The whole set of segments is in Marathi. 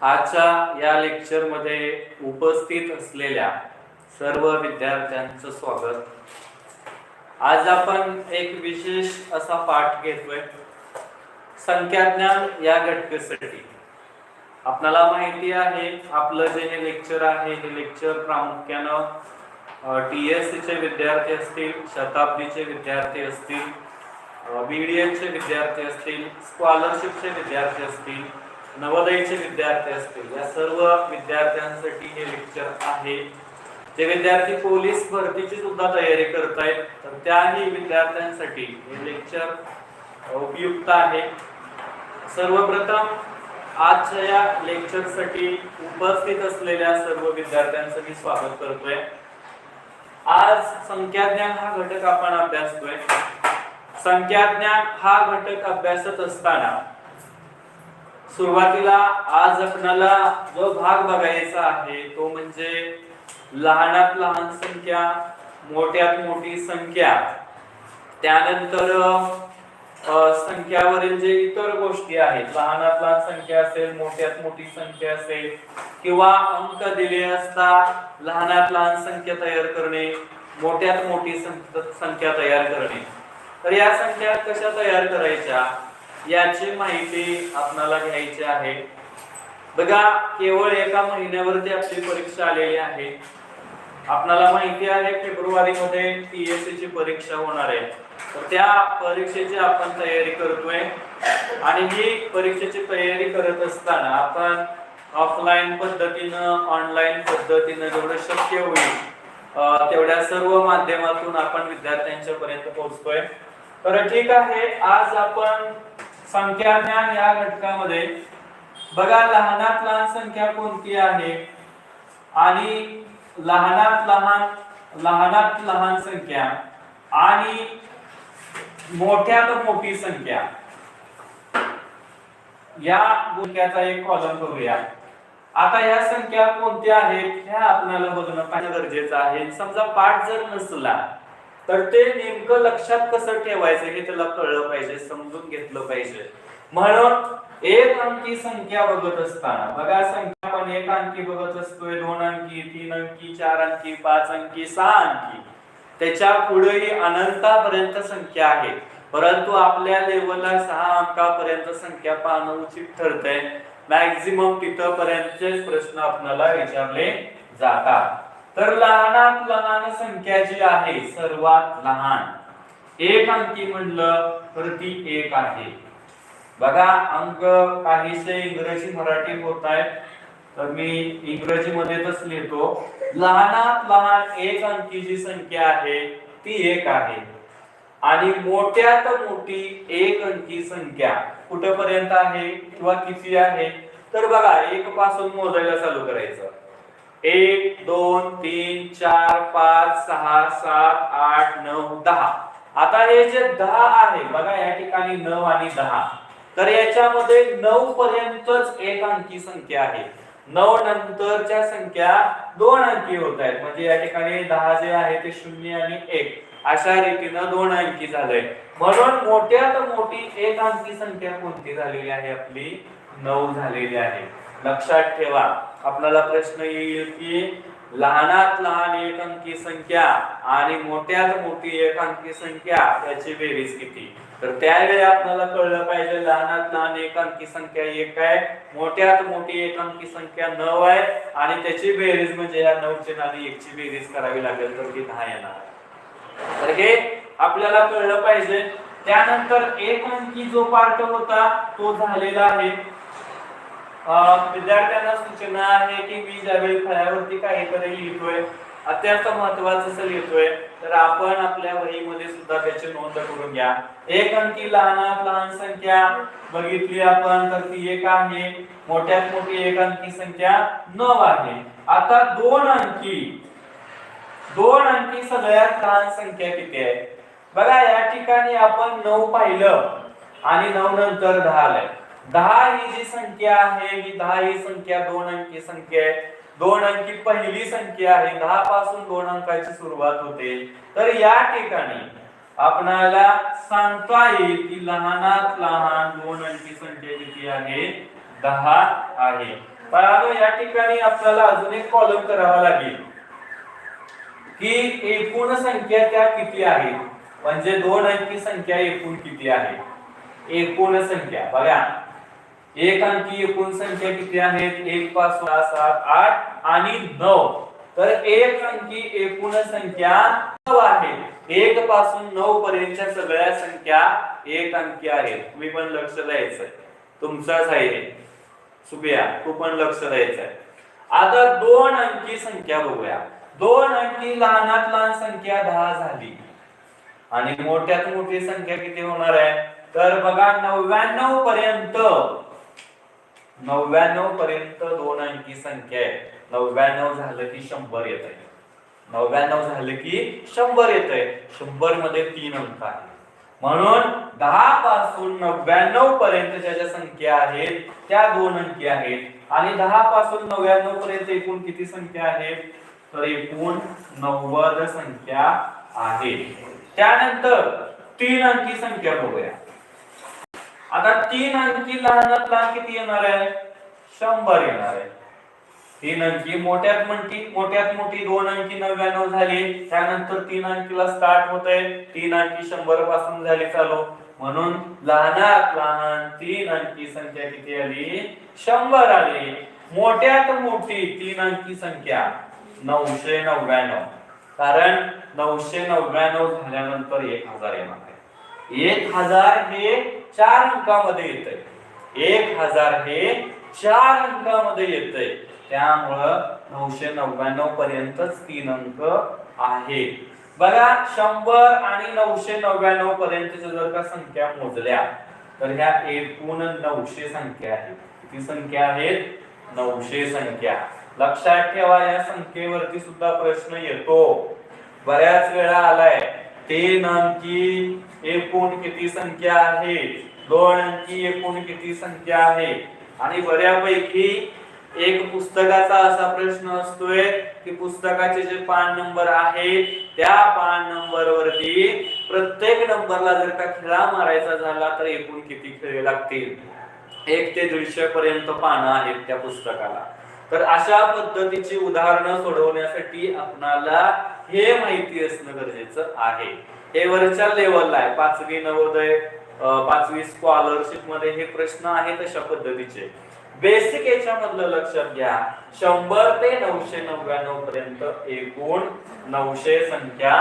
आजच्या या लेक्चरमध्ये उपस्थित असलेल्या सर्व विद्यार्थ्यांचं स्वागत. आज आपण एक विशेष असा पाठ घेतोय. संख्याज्ञान या घटकेसाठी. आपल्याला माहिती आहे आपलं जे हे लेक्चर आहे हे लेक्चर प्रामुख्यानं टी एस सीचे विद्यार्थी असतील शताब्दीचे विद्यार्थी असतील बी डी एचे विद्यार्थी असतील स्कॉलरशिपचे विद्यार्थी असतील नवोदयचे विद्यार्थी असतील या सर्व विद्यार्थ्यांसाठी हे लेक्चर आहे. जे विद्यार्थी पोलीस भरतीची सुद्धा तयारी करतायत तर त्याही विद्यार्थ्यांसाठी हे लेक्चर उपयुक्त आहे. सर्वप्रथम आजच्या या लेक्चरसाठी उपस्थित असलेल्या सर्व विद्यार्थ्यांचं मी स्वागत करतोय. आज संख्याज्ञान हा घटक आपण अभ्यासतोय. संख्याज्ञान हा घटक अभ्यासत असताना सुरुवातीला आज आपणाला जो भाग बघायचा आहे तो म्हणजे लहानात लहान संख्या मोठ्यात मोठी संख्या. त्यानंतर संख्यावरील जे इतर गोष्टी आहेत लहानात लहान संख्या असेल मोठ्यात मोठी संख्या असेल किंवा अंक दिले असता लहानात लहान संख्या तयार करणे मोठ्यात मोठी संख्या संख्या तयार करणे. तर या संख्या कशा तयार करायच्या? याची माहिती आपणाला घ्यायची आहे. बघा केवळ एका महिन्यावरती आपली परीक्षा आलेली आहे. आपणाला माहिती आहे फेब्रुवारी मध्ये पीएससी ची परीक्षा होणार आहे. तर त्या परीक्षेची आपण तयारी करतोय. आणि ही परीक्षेची तयारी करत असताना आपण ऑफलाईन पद्धतीनं ऑनलाईन पद्धतीनं जेवढं शक्य होईल तेवढ्या सर्व माध्यमातून आपण विद्यार्थ्यांच्या पर्यंत पोहोचतोय. तर ठीक आहे आज आपण संख्या ज्ञान या घटकामध्ये बघा लहानात लहान संख्या कोणती आहे? आणि लहानात लहान लहानात लहान संख्या आणि मोठ्यात मोठी संख्या. या गुणक्याचा एक कॉलम करूया आता या संख्या कोणत्या आहेत ह्या आपल्याला बघणं पाहिजे गरजेचं आहे. समजा पाठ जर नसला तर ते नेमकं लक्षात कसं ठेवायचं हे त्याला कळलं पाहिजे समजून घेतलं पाहिजे. म्हणून एक अंकी संख्या बघत असताना बघा संख्या आपण एक अंकी बघत असतोय दोन अंकी तीन अंकी चार अंकी पाच अंकी सहा अंकी. त्याच्या पुढेही अनंतापर्यंत संख्या आहे. परंतु आपल्या लेवलला सहा अंकापर्यंत संख्या पाहणं उचित ठरतंय. मॅक्झिमम तिथपर्यंतचेच प्रश्न आपल्याला विचारले जातात. तर लहानात लहान संख्या जी आहे सर्वात लहान. एक अंकी म्हणलं तर ती एक आहे. बघा अंक काहीसे इंग्रजी मराठी होत आहेत तर मी इंग्रजी मध्येच लिहितो. लहानात लहान एक अंकी जी संख्या आहे ती एक आहे. आणि मोठ्यात मोठी एक अंकी संख्या कुठपर्यंत आहे किंवा किती आहे? तर बघा एक पासून मोजायला चालू करायचं. एक दोन तीन चार पाच सहा सात आठ नऊ दहा. आता हे जे दहा आहे बघा या ठिकाणी नऊ आणि दहा. तर याच्यामध्ये नऊ पर्यंतच एक अंकी संख्या आहे. नऊ नंतरच्या संख्या दोन अंकी होत आहेत. म्हणजे या ठिकाणी दहा जे आहे ते शून्य आणि एक. अशा रीतीनं दोन अंकी झालंय. म्हणून मोठ्यात मोठी एक अंकी संख्या कोणती झालेली आहे? आपली नऊ झालेली आहे. लक्षात ठेवा. आपल्याला प्रश्न येईल की लहानात लहान एक अंकी संख्या आणि मोठ्यात मोठी एक अंकी संख्या याची बेरीज किती? तर त्यावेळी आपल्याला कळलं पाहिजे लहानात लहान एक अंकी संख्या एक आहे मोठ्यात मोठी एक अंकी संख्या नऊ आहे आणि त्याची बेरीज म्हणजे या नऊची आणि एकची बेरीज करावी लागेल तर ती दहा येणार तर हे आपल्याला कळलं पाहिजे. त्यानंतर एक अंकी जो पार्ट होता तो झालेला आहे. विद्यार्थ्यांना सूचना आहे की मी ज्यावेळी फळ्यावरती काहीतरी लिहितोय अत्यंत महत्वाचं असं लिहितोय तर आपण आपल्या वहीमध्ये सुद्धा त्याची नोंद करून घ्या. एक अंकी लहानात लहान संख्या बघितली आपण तर ती एक आहे. मोठ्यात मोठी एक अंकी संख्या नऊ आहे. आता दोन अंकी. दोन अंकी सगळ्यात लहान संख्या किती आहे? बघा या ठिकाणी आपण नऊ पाहिलं आणि नऊ नंतर दहा आलंय. दहा ही जी संख्या आहे ही दहा ही संख्या दोन अंकी संख्या आहे. दोन अंकी पहिली संख्या आहे दहा पासून दोन अंकाची सुरुवात होते. तर या ठिकाणी आपणाला सांगता येईल की लहानात लहान दोन अंकी संख्या किती आहे? दहा आहे. परंतु या ठिकाणी आपल्याला अजून एक कॉलम करावा लागेल. की एकूण संख्या त्या किती आहेत? म्हणजे दोन अंकी संख्या एकूण किती आहे? एकूण संख्या बघा. एक अंकी एकूण संख्या किती आहेत? एक पाच सहा, सात आठ आणि नऊ. तर एक अंकी एकूण संख्या नऊ आहे. एक पासून नऊ पर्यंतच्या सगळ्या संख्या एक अंकी आहेत. तुम्ही पण लक्ष द्यायचंय. तुमचाच आहे सुप्रिया तू पण लक्ष द्यायचंय. आता दोन अंकी संख्या बघूया. दोन अंकी लहानात लहान संख्या दहा झाली. आणि मोठ्यात मोठी संख्या किती होणार आहे? तर बघा नव्याण्णव पर्यंत नव्याण्णव पर्यंत दोन अंकी संख्या आहे. नव्याण्णव झालं की शंभर येत आहे. नव्याण्णव झालं की शंभर येत आहे. शंभरमध्ये तीन अंक आहे म्हणून दहा पासून नव्याण्णव पर्यंतच्या ज्या संख्या आहेत त्या दोन अंकी आहेत. आणि दहा पासून नव्याण्णव पर्यंत एकूण किती संख्या आहेत? तर एकूण नव्वद संख्या आहे त्यानंतर तीन अंकी संख्या बघूया. आता तीन अंकी लहानात लहान किती येणार आहे? शंभर येणार आहे. तीन अंकी मोठ्यात मोठी मोठ्यात मोठी दोन अंकी नव्याण्णव झाली. त्यानंतर तीन अंकीला स्टार्ट होत आहे तीन अंकी शंभरपासून झाली चालू. म्हणून लहानात लहान तीन अंकी संख्या किती आली? शंभर आली. मोठ्यात मोठी तीन अंकी संख्या नऊशे नव्याण्णव. कारण नऊशे नव्याण्णव झाल्यानंतर एक हजार येणार आहे. एक हजार हे चार अंकामध्ये येत एक हजार हे चार अंकामध्ये येतंय. त्यामुळं नऊशे नव्याण्णव पर्यंतच तीन अंक आहे. बघा शंभर आणि नऊशे नव्याण्णव पर्यंतच्या जर का संख्या मोजल्या तर ह्या एकूण नऊशे संख्या आहेत. किती संख्या आहेत? नऊशे संख्या. लक्षात ठेवा या संख्येवरती सुद्धा प्रश्न येतो. बऱ्याच वेळा आलाय. तीन अंकी एकूण किती संख्या आहे? दोन अंकी एकूण किती संख्या आहे? आणि बऱ्यापैकी एक पुस्तकाचा असा प्रश्न असतोय की पुस्तकाचे जे पान नंबर आहेत त्या पान नंबर वरती प्रत्येक नंबरला जर का खेळा मारायचा झाला तर एकूण किती खेळ लागतील? एक ते दीडशे पर्यंत पानं आहेत त्या पुस्तकाला. तर अशा पद्धतीची उदाहरणं सोडवण्यासाठी आपणाला हे माहिती असणं गरजेचं आहे. हे वरच्या लेवलला आहे. पाचवी नवोदय पाचवी स्कॉलरशिपमध्ये हे प्रश्न आहेत अशा पद्धतीचे. बेसिक याच्यामधलं लक्षात घ्या. शंभर ते नऊशे नव्याण्णव पर्यंत एकूण नऊशे संख्या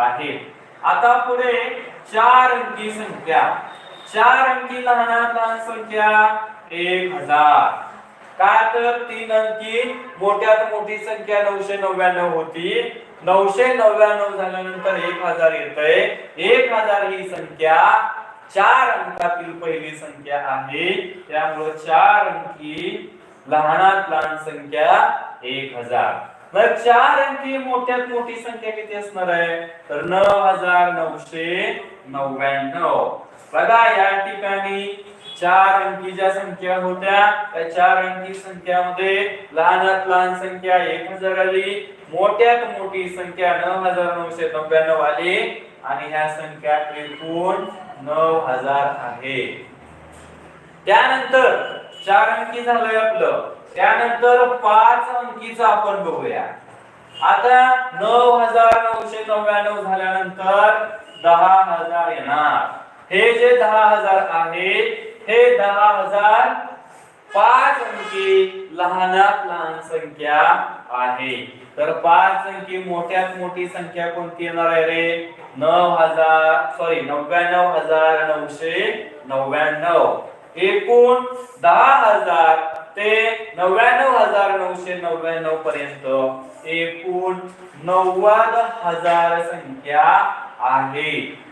आहे आता पुढे चार अंकी संख्या. चार अंकी लहानात लहान संख्या एक हजार. का तर तीन अंकी मोठ्यात मोठी संख्या नऊशे नव्याण्णव होती. नऊशे नव्याण्णव झाल्यानंतर एक हजार येत आहे एक हजार ही संख्या चार अंकातील पहिली संख्या आहे. त्यामुळे चार अंकी लहानात लहान संख्या एक हजार. मग चार अंकी मोठ्यात मोठी संख्या किती असणार आहे? तर नऊ हजार नऊशे नव्याण्णव. बघा या ठिकाणी चार अंकी ज्या संख्या होत्या त्या चार अंकी संख्यामध्ये लहानात लहान संख्या एक हजार आली मोठ्यात मोठी संख्या नऊ हजार नऊशे नव्याण्णव आली आणि ह्या संख्या एकूण नऊ हजार आहे. त्यानंतर चार अंकी झालंय आपलं. त्यानंतर पाच अंकीचं आपण बघूया. आता नऊ हजार नऊशे नव्याण्णव झाल्यानंतर दहा हजार येणार. हे जे दहा हजार आहे हे दहा हजार पाच अंकी लहानात लहान संख्या आहे. तर पाच अंकी मोठ्यात मोठी संख्या कोणती येणार आहे रे? नऊ हजार सॉरी नव्याण्णव हजार नऊशे नव्याण्णव. एकूण दहा हजार ते नव्याण्णव हजार नऊशे नव्याण्णव पर्यंत एकूण नव्वद हजार संख्या आहे.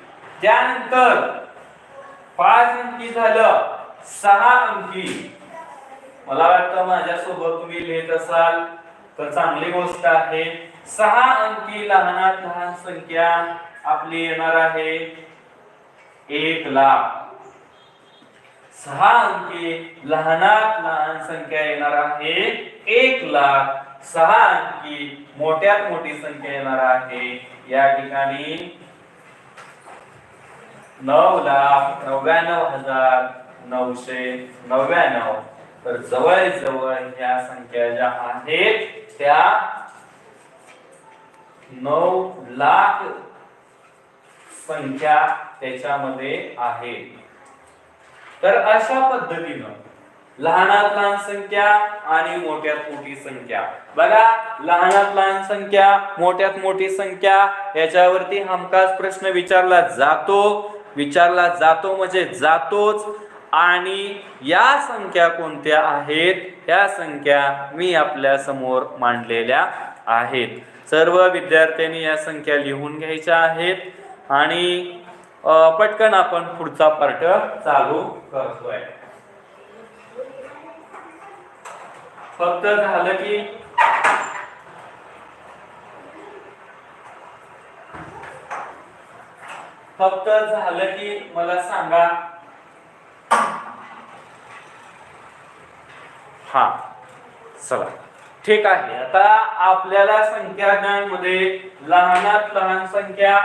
त्यानंतर पाच अंकी झालं सहा अंकी मला वाटतं माझ्यासोबत तुम्ही लिहित असाल तर चांगली गोष्ट आहे. सहा अंकी लहानात लहान संख्या आपली येणार आहे. एक लाख. सहा अंकी लहानात लहान संख्या येणार आहे. एक लाख. सहा अंकी मोठ्यात मोठी संख्या येणार आहे. या ठिकाणी नऊ लाख नव्याण्णव हजार नऊशे नव्याण्णव. तर जवळ जवळ ह्या संख्या ज्या आहेत त्या नऊ लाख संख्या त्याच्यामध्ये आहे तर अशा पद्धतीनं लहानात लहान संख्या आणि मोठ्यात मोठी संख्या. बघा लहानात लहान संख्या मोठ्यात मोठी संख्या याच्यावरती हमखास प्रश्न विचारला जातो. विचारला जातो म्हणजे जातोच. आणि या संख्या कोणत्या आहेत? या संख्या मी आपल्यासमोर मांडलेल्या आहेत. सर्व विद्यार्थ्यांनी या संख्या लिहून घ्यायच्या आहेत. आणि पटकन आपण पुढचा पार्ट चालू करतोय. फक्त झालं की फक्त झालं की मला सांगा. हा चला. ठीक आहे आता आपल्याला संख्यामध्ये लहानात लहान संख्या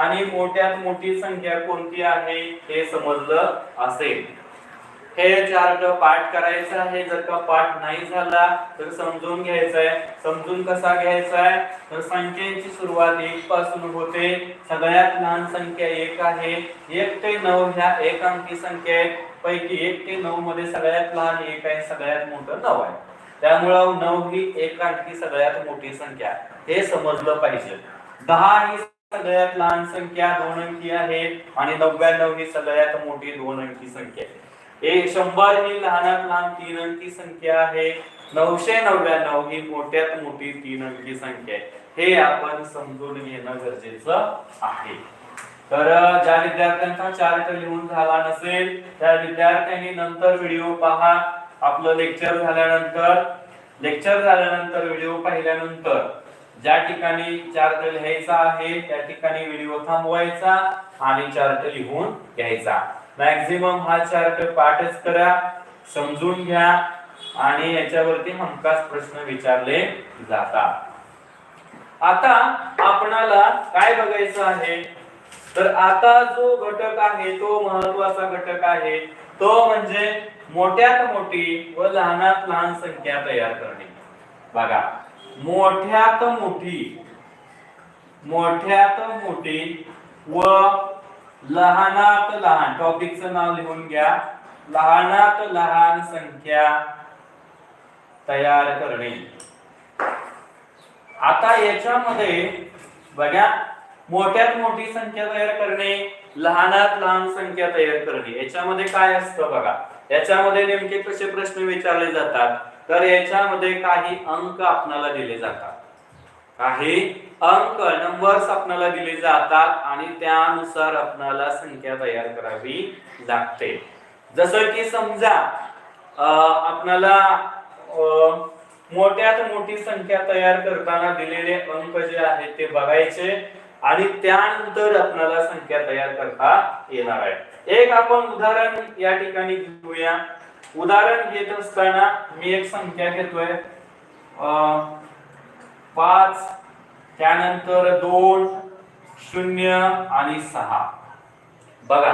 आणि मोठ्यात मोठी संख्या कोणती आहे हे समजलं असेल. हे चार्ट पाठ करायचं आहे. जर का पाठ नाही झाला तर समजून घ्यायचा आहे समजून कसा घ्यायचा आहे तर संख्येची सुरुवात एक पासून होते. सगळ्यात लहान संख्या एक आहे. एक ते नऊ ह्या एक अंकी संख्या आहेत. पैकी एक ते नऊ मध्ये सगळ्यात लहान एक आहे सगळ्यात मोठं नऊ आहे. त्यामुळं नऊ ही एक अंकी सगळ्यात मोठी संख्या. हे समजलं पाहिजे. दहा ही सगळ्यात लहान संख्या दोन अंकी आहे आणि नव्याण्णव ही सगळ्यात मोठी दोन अंकी संख्या आहे. एक शंभर ही लहानात लहान तीन अंकी संख्या आहे. नऊशे नव्याण्णव ही मोठ्यात मोठी तीन अंकी संख्या आहे. हे आपण समजून घेणं गरजेचं आहे. तर ज्या विद्यार्थ्यांचा चार्ट लिहून झाला नसेल त्या विद्यार्थ्यांनी नंतर व्हिडिओ पहा. आपलं लेक्चर झाल्यानंतर लेक्चर झाल्यानंतर व्हिडिओ पाहिल्यानंतर ज्या ठिकाणी चार्ट लिहायचा आहे त्या ठिकाणी व्हिडिओ थांबवायचा आणि चार्ट लिहून घ्यायचा. मॅक्झिमम हा चार्ट पाठच करा समजून घ्या आणि याच्यावरती हमखास प्रश्न विचारले जातात. आता आपणाला काय बघायचं आहे? तर आता जो घटक आहे तो महत्त्वाचा घटक आहे. तो म्हणजे मोठ्यात मोठी व लहानात लहान संख्या तयार करणे. बघा मोठ्यात मोठी मोठ्यात मोठी व लहानात लहान. टॉपिकचं नाव लिहून घ्या. लहानात लहान संख्या तयार करणे. आता याच्यामध्ये बघा मोठ्यात मोठी संख्या तयार करणे लहानात लहान संख्या तयार करणे. याच्यामध्ये काय असतं बघा? याच्यामध्ये नेमके कसे प्रश्न विचारले जातात? तर याच्यामध्ये काही अंक आपणाला दिले जातात. काही अंक नंबर्स आपणाला दिले जातात आणि त्यानुसार आपणाला संख्या तयार करावी लागते. जसं की समजा आपणाला अं, मोठ्यात मोठी संख्या तयार करताना दिलेले अंक जे आहेत ते बघायचे आणि त्यानंतर आपणाला संख्या तयार करता येणार आहे. एक आपण उदाहरण या ठिकाणी घेऊया. उदाहरण घेत असताना मी एक संख्या घेतोय. अं, पाच त्यानंतर दोन शून्य आणि सहा. बघा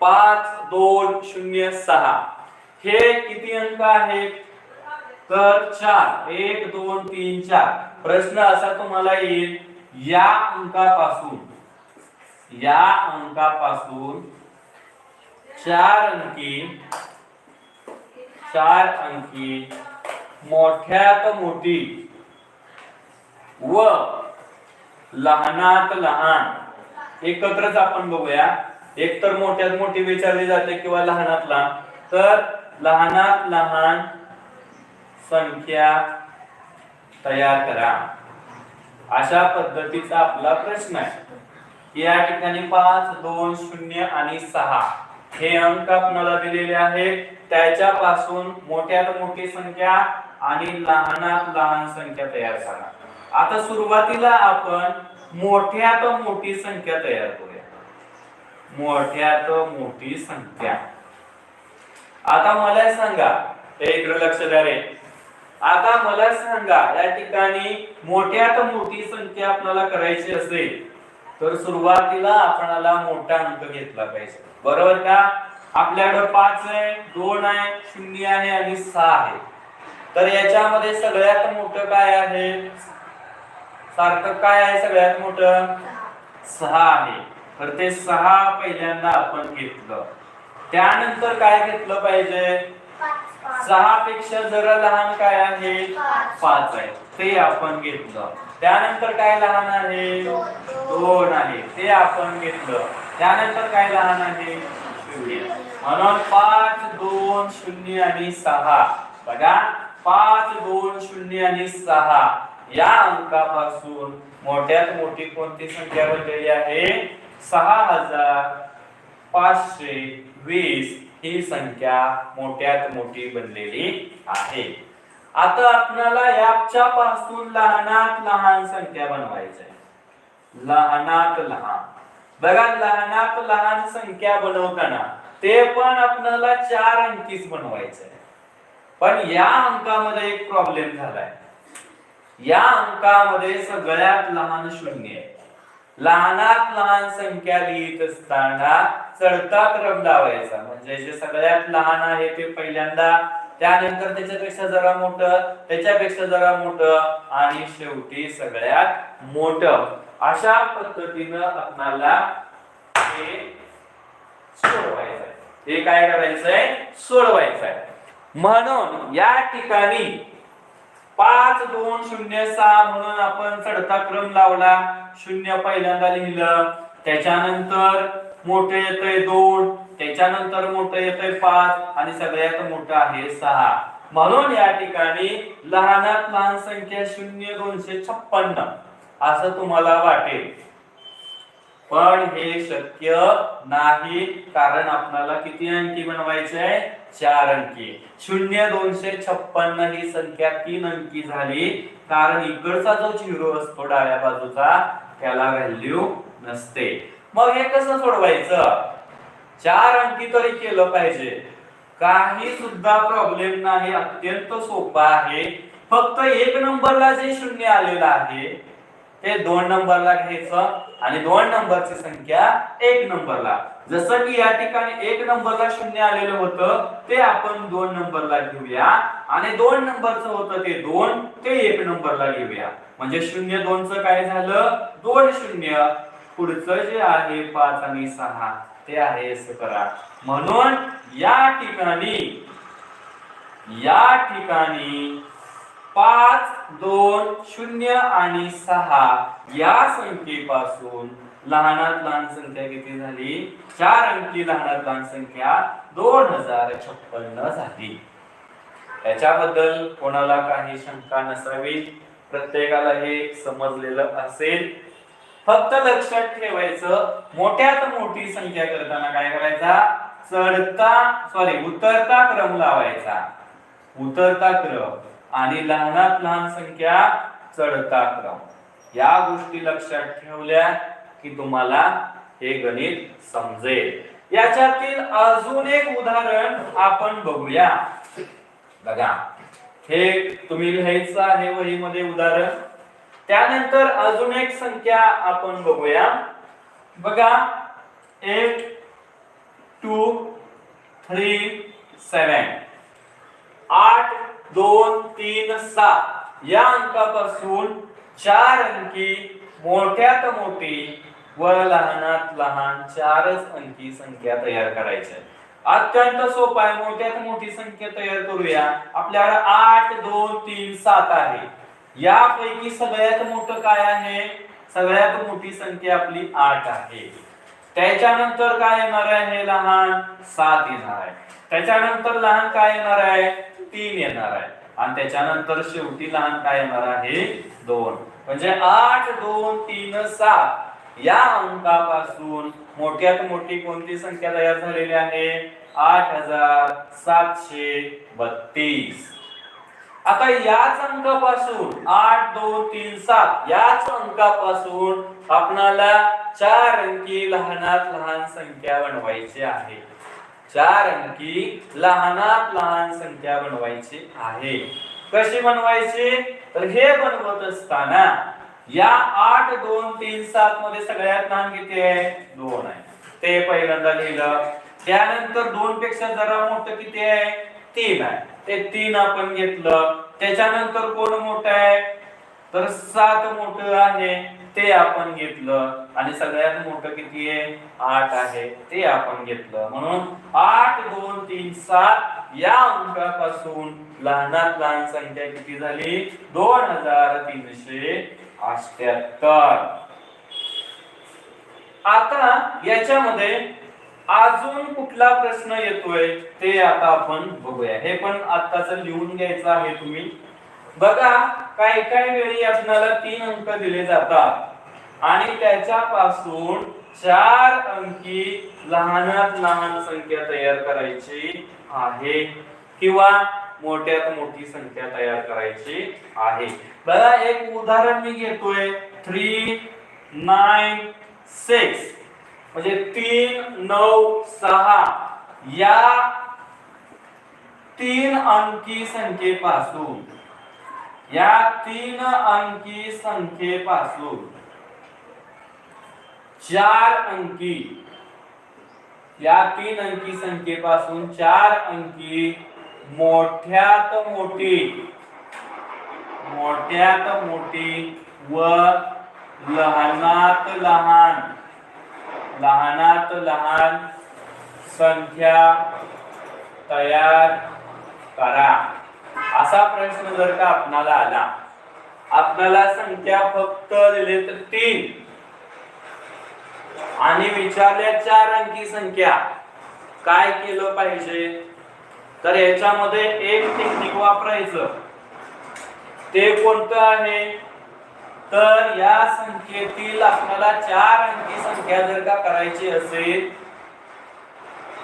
पाच दोन शून्य सहा. हे किती अंक आहेत? तर चार. एक दोन तीन चार. प्रश्न असा तुम्हाला येईल या अंकापासून या अंकापासून चार अंकी चार अंकी मोठ्यात मोठी व लहानात लहान. एकत्रच आपण बघूया. एक तर मोठ्यात मोठी विचारली जाते किंवा लहानात लहान. तर लहानात लहान संख्या तयार करा. अशा पद्धतीचा आपला प्रश्न आहे. या ठिकाणी पाच दोन शून्य आणि सहा हे अंक आपणाला दिलेले आहेत. त्याच्यापासून मोठ्यात मोठी संख्या आणि लहानात लहान संख्या तयार करा. आता सुरुवातीला आपण मोठ्यात मोठी संख्या तयार करूया. मोठ्यात मोठी संख्या. आता मला सांगा हे इकडे लक्ष द्या रे. आता मला सांगा या ठिकाणी मोठ्यात मोठी संख्या आपल्याला करायची असेल तर सुरुवातीला आपणाला मोठा अंक घेतला पाहिजे. बरोबर का? आपल्याकडे पाच आहे दोन आहे शून्य आहे आणि सहा आहे. तर याच्यामध्ये सगळ्यात मोठं काय आहे? सार्थक काय आहे सगळ्यात मोठं? सहा आहे. तर ते सहा पहिल्यांदा आपण घेतलं. त्यानंतर काय घेतलं पाहिजे? सहा पेक्षा जरा लहान काय आहे? पाच आहे. ते आपण घेतलं. त्यानंतर काय लहान आहे? दोन आहे. ते आपण घेतलं. त्यानंतर काय लहान आहे? शून्य. म्हणून पाच दोन शून्य आणि सहा. बघा. पाच दोन शून्य आणि सहा. या अंकापासून मोठ्यात मोठी कोणती संख्या बनलेली आहे? सहा हजार पाचशे वीस ही संख्या मोठ्यात मोठी बनलेली आहे. आता आपल्याला याच्या पासून लहानात लहान संख्या बनवायची आहे. लहानात लहान. बघा लहानात लहान संख्या बनवताना ते पण आपल्याला चार अंकीच बनवायचं आहे. पण या अंकामध्ये एक प्रॉब्लेम झालाय. या अंकामध्ये सगळ्यात लहान शून्य आहे. लहानात लहान संख्या लिहित असताना चढता क्रम लावायचा. म्हणजे जे सगळ्यात लहान आहे ते पहिल्यांदा त्यानंतर त्याच्यापेक्षा जरा मोठ त्याच्यापेक्षा जरा मोठं आणि शेवटी सगळ्यात मोठं. अशा पद्धतीनं आपणाला हे सोडवायचं आहे हे काय करायचंय? सोडवायचं आहे म्हणून या ठिकाणी पाच दोन शून्य सहा म्हणून आपण चढता क्रम लावला. शून्य पहिल्यांदा लिहिलं. त्याच्यानंतर मोठे येतंय दोन त्याच्यानंतर मोठं येतंय पाच आणि सगळ्यात मोठं आहे सहा. म्हणून या ठिकाणी लहानात लहान संख्या शून्य दोनशे छप्पन्न असं तुम्हाला वाटेल. पण हे शक्य नाही कारण आपल्याला किती अंकी बनवायचे आहे? चार अंकी. शून्य दोनशे छप्पन्न ही संख्या तीन अंकी झाली. कारण इकडचा जो झिरो असतो डाव्या बाजूचा त्याला व्हॅल्यू नसते. मग हे कसं सोडवायचं? चार अंकी तरी केलं पाहिजे. काही सुद्धा प्रॉब्लेम नाही अत्यंत सोपा आहे. फक्त एक नंबरला जे शून्य आलेलं आहे ते दोन नंबरला घ्यायचं आणि दोन नंबरची संख्या एक नंबरला जसं की या ठिकाणी एक नंबरला शून्य आलेलं होतं ते आपण दोन नंबरला घेऊया. आणि दोन नंबरचं होतं ते दोन ते एक नंबरला घेऊया. म्हणजे शून्य दोनचं काय झालं? दोन शून्य. पुढचं जे आहे पाच आणि सहा ते आहे असं करा. म्हणून या ठिकाणी या ठिकाणी पाच दोन शून्य आणि सहा या संख्येपासून लहानात लहान संख्या किती झाली? चार अंकी लहानात लहान संख्या दोन हजार छप्पन्न झाली. याच्याबद्दल कोणाला काही शंका नसावी प्रत्येकाला हे समजलेलं असेल. फक्त लक्षात ठेवायचं मोठ्यात मोठी संख्या करताना काय करायचा? चढता सॉरी उतरता क्रम लावायचा. उतरता क्रम. आणि लहानात लहान संख्या चढता क्रम. या गोष्टी लक्षात ठेवल्या की तुम्हाला हे गणित समजेल. याच्यातील अजून एक उदाहरण आपण बघूया. बघा हे तुम्ही लिहायचं आहे वहीमध्ये उदाहरण. त्यानंतर अजून एक संख्या आपण बघूया. बघा एट टू थ्री सेवन आठ दोन तीन सात. या अंकापासून चार अंकी मोठ्यात मोठी व लहानात लहान चारच अंकी संख्या तयार करायच्या अत्यंत सोपा आहे. मोठ्यात मोठी संख्या तयार करूया. आपल्याकडे आठ दोन तीन सात आहे. यापैकी सगळ्यात मोठं काय आहे? सगळ्यात मोठी संख्या आपली आठ आहे. त्याच्यानंतर काय येणार आहे? लहान सात येणार आहे. त्याच्यानंतर लहान काय येणार आहे? तीन येणार आहे. आणि त्याच्यानंतर शेवटी लहान काय येणार आहे? दोन. म्हणजे आठ दोन तीन सात या अंकापासून मोठ्यात मोठी कोणती संख्या तयार झालेली आहे? आठ हजार सातशे बत्तीस. आता याच अंकापासून आठ दोन तीन सात याच अंकापासून आपणाला चार अंकी लहानात लहान संख्या बनवायची आहे. चार अंकी लहानात लहान संख्या बनवायची आहे. कशी बनवायची? तर हे बनवत असताना या आठ दोन तीन सात मध्ये सगळ्यात लहान किती आहे? दोन आहे. ते पहिल्यांदा लिहिलं. त्यानंतर दोन पेक्षा जरा मोठं किती आहे? तीन आहे. ते तीन आपण घेतलं. त्याच्यानंतर कोण मोठं आहे? तर सात मोठं आहे. ते आपण घेतलं आणि सगळ्यात मोठं किती आहे? आठ आहे. ते आपण घेतलं. म्हणून आठ दोन तीन सात या अंकापासून लहानात लहान संख्या किती झाली? दोन हजार तीनशे अष्ट्याहत्तर आता याच्यामध्ये अजून कुठला प्रश्न येतोय ते आता आपण बघूया. हे पण आताच लिहून घ्यायचं आहे तुम्ही. बघा काही काही वेळी आपणाला तीन अंक दिले जातात. आणि त्याच्यापासून चार अंकी लहानात लहान संख्या तयार करायची आहे किंवा मोठ्यात मोठी संख्या तयार करायची आहे. बघा एक उदाहरण मी घेतोय. Three nine six. म्हणजे तीन नऊ सहा. या तीन अंकी संख्येपासून या तीन अंकी संख्येपासून चार अंकी. या तीन अंकी संख्येपासून चार अंकी मोठ्यात मोठी. मोठ्यात मोठी व लहानात लहान. लहानात लहान संख्या तयार करा. असा प्रश्न जर का आपणाला आला आपल्याला संख्या फक्त दिले तर तीन. आणि विचारल्या चार अंकी संख्या काय केलं पाहिजे? तर याच्यामध्ये एक टेक्निक वापरायचं. ते कोणतं आहे? तर या संख्येतील आपल्याला चार अंकी संख्या जर का करायची असेल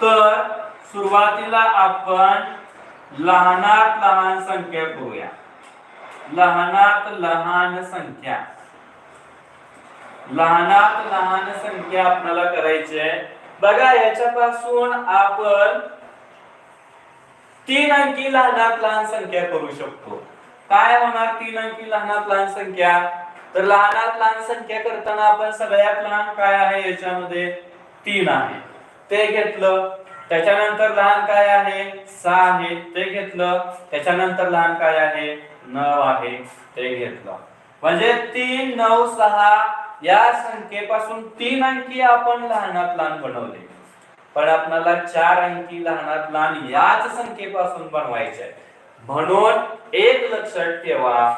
तर सुरुवातीला आपण लहानात लहान संख्या करूया लहानात लहान संख्या. लहानात लहान संख्या आपल्याला करायची आहे. बघा याच्यापासून आपण तीन अंकी लहानात लहान संख्या करू शकतो. काय होणार तीन अंकी लहानात लहान संख्या? तर लहानात लहान संख्या करताना आपण सगळ्यात लहान काय आहे याच्यामध्ये? तीन आहे. ते घेतलं. त्याच्यानंतर लहान काय आहे? सहा आहे ते घेतलं. त्याच्यानंतर लहान काय आहे? नऊ आहे ते घेतलं. म्हणजे तीन नऊ सहा या संख्येपासून तीन अंकी आपण लहानात लहान बनवले. पण आपल्याला चार अंकी लहानात लहान याच संख्येपासून बनवायचे म्हणून एक लक्षात ठेवा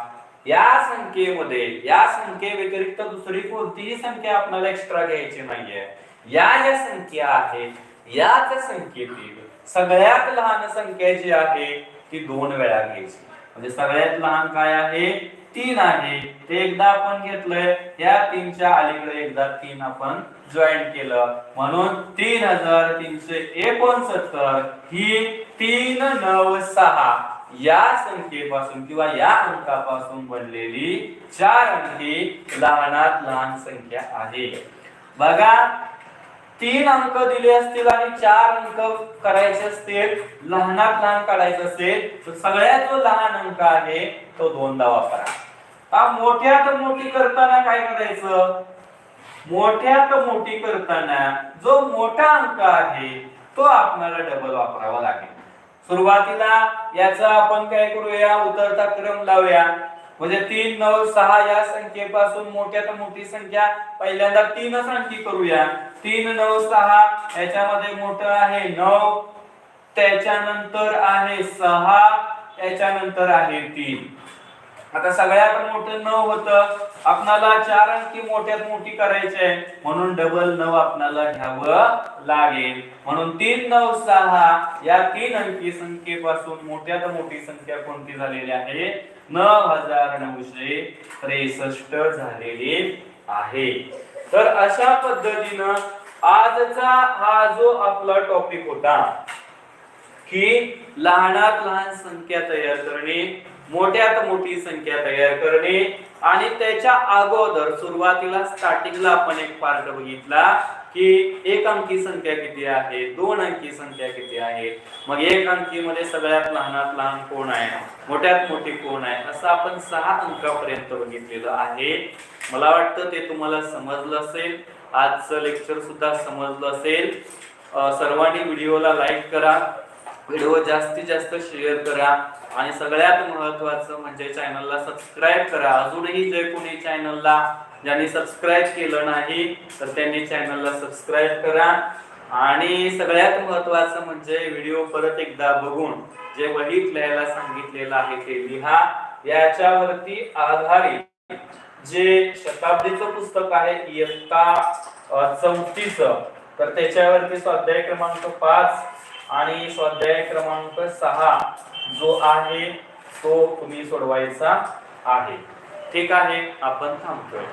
या संख्येमध्ये या संख्ये व्यतिरिक्त दुसरी कोणतीही संख्या आपल्याला एक्स्ट्रा घ्यायची नाहीये. या ज्या संख्या आहेत याच संख्येतील सगळ्यात लहान संख्या जी आहे ती दोन वेळा घ्यायची. म्हणजे सगळ्यात लहान काय आहे? तीन आहे. ते एकदा आपण घेतलंय या तीनच्या अलीकडे एकदा तीन आपण जॉईन केलं. म्हणून तीन हजार तीनशे एकोणसत्तर ही तीन नऊ सहा या संख्येपासून किंवा या अंकापासून बनलेली चार अंकी लहानात लहान संख्या आहे. बघा तीन अंक दिले असतील आणि चार अंक करायचे असतील लहानात लहान काढायचं असेल तर सगळ्यात जो लहान अंक आहे तो दोनदा वापरा. हा मोठ्यात मोठी करताना काय करायचं? मोठ्यात मोठी करताना जो मोठा अंक आहे तो आपल्याला डबल वापरावा लागेल. सुरुवातीला याचा आपण काय करूया? उतरता क्रम लावूया. म्हणजे तीन नऊ सहा या संख्येपासून मोठ्यात मोठी संख्या. पहिल्यांदा तीनच अंकी करूया. तीन नऊ सहा याच्यामध्ये मोठं आहे नऊ. त्याच्यानंतर आहे सहा. त्याच्यानंतर आहे तीन. आता सगळ्यात मोठं नऊ होतं. आपणाला चार अंकी मोठ्यात मोठी करायची आहे. म्हणून डबल नऊ आपणाला घ्यावं लागेल. म्हणून तीन नऊ सहा या तीन अंकी संख्येपासून मोठ्यात मोठी संख्या कोणती झालेली आहे? नऊ हजार नऊशे त्रेसष्ट झालेली आहे. तर अशा पद्धतीनं आजचा हा जो आपला टॉपिक होता की लहानात लहान संख्या तयार करणे मोठ्यात मोठी संख्या तयार करणे आणि त्याच्या अगोदर सुरुवातीला स्टार्टिंगला आपण एक पार्ट बघितला की एक अंकी संख्या किती आहे दोन अंकी संख्या किती आहे मग एक अंकी मध्ये सगळ्यात लहानात लहान कोण आहे मोठ्यात मोठी कोण आहे असं आपण सहा अंकापर्यंत बघितलेलं आहे. मला वाटतं ते तुम्हाला समजलं असेल आजचं लेक्चर सुद्धा समजलं असेल. सर्वांनी व्हिडिओला लाईक करा व्हिडिओ जास्तीत जास्त शेअर करा. आणि सगळ्यात महत्वाचं म्हणजे चॅनलला सबस्क्राईब करा. अजूनही जे कोणी चॅनलला ज्यांनी सबस्क्राईब केलं नाही तर त्यांनी चॅनलला सबस्क्राईब करा. आणि सगळ्यात महत्वाचं म्हणजे व्हिडिओ परत एकदा बघून जे वहीत लिहायला सांगितलेलं आहे ते लिहा. याच्यावरती आधारित जे शताब्दीचं पुस्तक आहे इयत्ता चौतीस तर त्याच्यावरती स्वाध्याय क्रमांक पाच आणि स्वाध्याय क्रमांक सहा जो आहे तो तुम्ही सोडवायचा आहे. ठीक आहे आपण थांबतोय.